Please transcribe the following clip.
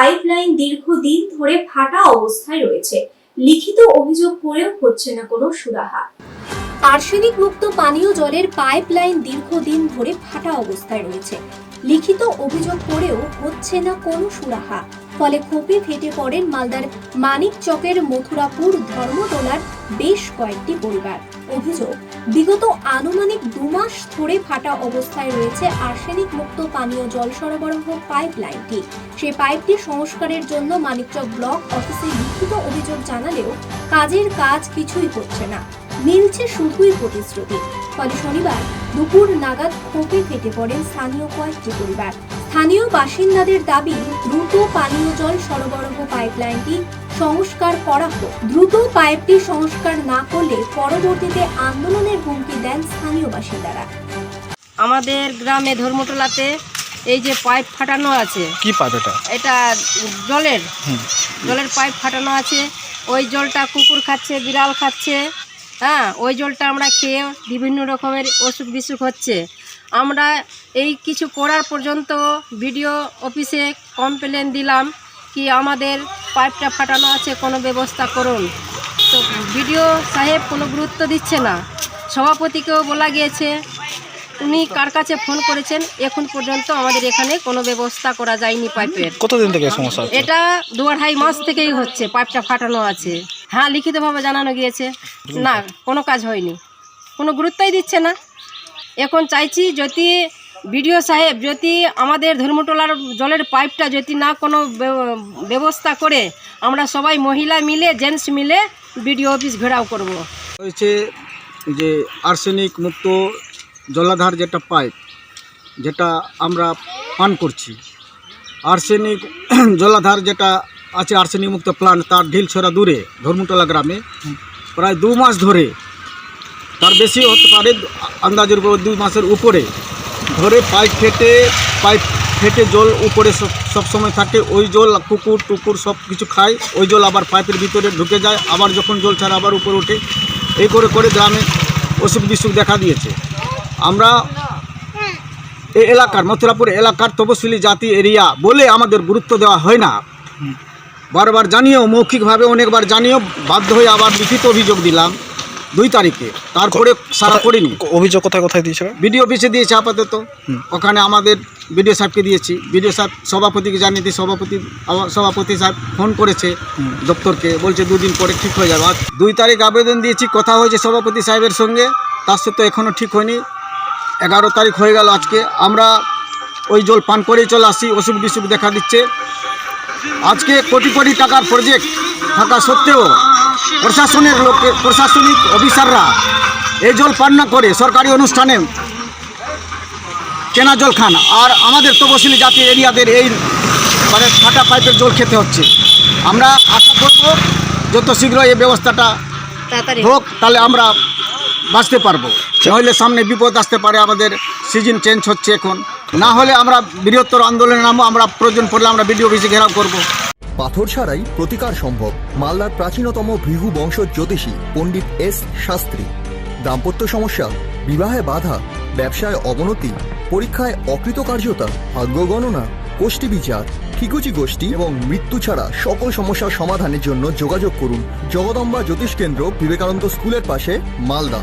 Pipe line দীর্ঘদিন ধরে ফাটা অবস্থায় রয়েছে। লিখিত অভিযোগ করেও হচ্ছে না কোনো সুরাহা। আর্সেনিক মুক্ত পানীয় জলের পাইপ লাইন দীর্ঘদিন ধরে ফাটা অবস্থায় রয়েছে। লিখিত অভিযোগ করেও হচ্ছে না কোনো সুরাহা। ফলে ক্ষোভে ফেটে পড়েন মালদার মানিক চকের মথুরাপুর ধর্মতলার বেশ কয়েকটি পরিবার। অভিযোগ, বিগত আনুমানিক দু মাস ধরে ফাটা অবস্থায় রয়েছে আর্সেনিক মুক্ত পানীয় জল সরবরাহ পাইপ লাইনটি সেই পাইপটি সংস্কারের জন্য মানিকচক ব্লক অফিসে লিখিত অভিযোগ জানালেও কাজের কাজ কিছুই হচ্ছে না। মিলছে শুধুই প্রতিশ্রুতি। ফলে শনিবার দুপুর নাগাদ ক্ষোভে ফেটে পড়েন স্থানীয় কয়েকটি পরিবার। স্থানীয় বাসিন্দাদের দাবি দ্রুত পানীয় জল সরবরাহ পাইপলাইনটি সংস্কার করা হোক। দ্রুত পাইপটি সংস্কার না করলে পরবর্তীতে আন্দোলনের হুমকি দেন স্থানীয় বাসিন্দারা। আমাদের গ্রামে ধর্মতলাতে এই যে পাইপ ফাটানো আছে কি পাইপ এটা? এটা জলের। জলের পাইপ ফাটানো আছে। ওই জলটা কুকুর খাচ্ছে বিড়াল খাচ্ছে। হ্যাঁ ওই জলটা আমরা খেয়ে বিভিন্ন রকমের অসুখ বিসুখ হচ্ছে। আমরা এই কিছু করার পর্যন্ত ভিডিও অফিসে কমপ্লেন দিলাম কি আমাদের পাইপটা ফাটানো আছে কোনো ব্যবস্থা করুন। তো ভিডিও সাহেব কোনো গুরুত্ব দিচ্ছে না। সভাপতিকেও বলা গিয়েছে উনি কার কাছে ফোন করেছেন এখন পর্যন্ত আমাদের এখানে কোনো ব্যবস্থা করা যায়নি পাইপের কতদিন থেকে সমস্যা এটা দু আড়াই মাস থেকেই হচ্ছে পাইপটা ফাটানো আছে। হ্যাঁ লিখিতভাবে জানানো গিয়েছে। না, কোনো কাজ হয়নি। কোনো গুরুত্বই দিচ্ছে না। এখন চাইছি যদি বিডিও সাহেব যদি আমাদের ধর্মটোলার জলের পাইপটা যদি না কোনো ব্য- ব্যবস্থা করে, আমরা সবাই মহিলা মিলে, জেন্টস মিলে বিডিও অফিস ঘেরাও করব। হয়েছে যে আর্সেনিক মুক্ত জলাধার যেটা পাইপ, যেটা আমরা পান করছি, আর্সেনিক জলাধার যেটা আছে আর্সেনিক মুক্ত প্লান্ট তার ঢিলছড়া দূরে, ধর্মতলা গ্রামে। প্রায় দু মাস ধরে তার বেশি হতে পারে, আন্দাজের উপর দুই মাসের উপরে। ধরে পাইপ ফেটে পাইপ ফেটে জল উপরে সব সময় থাকে, ওই জল কুকুর, টুকুর সব কিছু খায়, ওই জল আবার পাইপের ভিতরে ঢুকে যায়, আবার যখন জল ছাড়া আবার উপরে ওঠে। এই করে করে গ্রামে অসুখ বিসুখ দেখা দিয়েছে। আমরা এই এলাকার, মথুরাপুর এলাকার তপশিলি জাতি এরিয়া বলে আমাদের গুরুত্ব দেওয়া হয় না। বারবার জানিয়েও মৌখিকভাবে অনেকবার জানিয়েও বাধ্য হয়ে আবার লিখিত অভিযোগ দিলাম দুই তারিখে। তারপরে সারা করিনি। অভিযোগ কোথায় কোথায় দিয়েছিল? বিডিও অফিসে দিয়েছে আপাতত। ওখানে আমাদের বিডিও সাহেবকে দিয়েছি। বিডিও সাহেব সভাপতিকে জানিয়ে দিই সভাপতি সভাপতি সাহেব ফোন করেছে দপ্তরকে বলছে দুদিন পরে ঠিক হয়ে যাবে। আর দুই তারিখ আবেদন দিয়েছি কথা হয়েছে সভাপতি সাহেবের সঙ্গে। তার সত্ত্বেও এখনও ঠিক হয়নি। এগারো তারিখ হয়ে গেল আজকে। আমরা ওই জল পান করেই চলে আসি অসুখ বিসুখ দেখা দিচ্ছে। আজকে কোটি কোটি টাকার প্রজেক্ট থাকা সত্ত্বেও প্রশাসনের লোকে প্রশাসনিক অফিসাররা এই জল পান না করে সরকারি অনুষ্ঠানে কেনা জল খান। আর আমাদের তপশিলি জাতি এরিয়াদের এই মানে ফাটা পাইপের জল খেতে হচ্ছে। আমরা আশা করব যত শীঘ্র এই ব্যবস্থাটা হোক তাহলে আমরা বাঁচতে পারব। নইলে সামনে বিপদ আসতে পারে, আমাদের সিজন চেঞ্জ হচ্ছে এখন। না হলে আমরা বৃহত্তর আন্দোলনে নামো আমরা প্রয়োজন পড়লে আমরা বিডিও অফিসে ঘেরাও করব। পাথর ছাড়াই প্রতিকার সম্ভব, মালদার প্রাচীনতম ভৃগু বংশ জ্যোতিষী পণ্ডিত এস শাস্ত্রী। দাম্পত্য সমস্যা, বিবাহে বাধা, ব্যবসায় অবনতি, পরীক্ষায় অকৃতকার্যতা, ভাগ্য গণনা, গোষ্ঠী বিচার, ঠিকুচি গোষ্ঠী এবং মৃত্যু ছাড়া সকল সমস্যার সমাধানের জন্য যোগাযোগ করুন জগদম্বা জ্যোতিষ কেন্দ্র বিবেকানন্দ স্কুলের পাশে, Malda.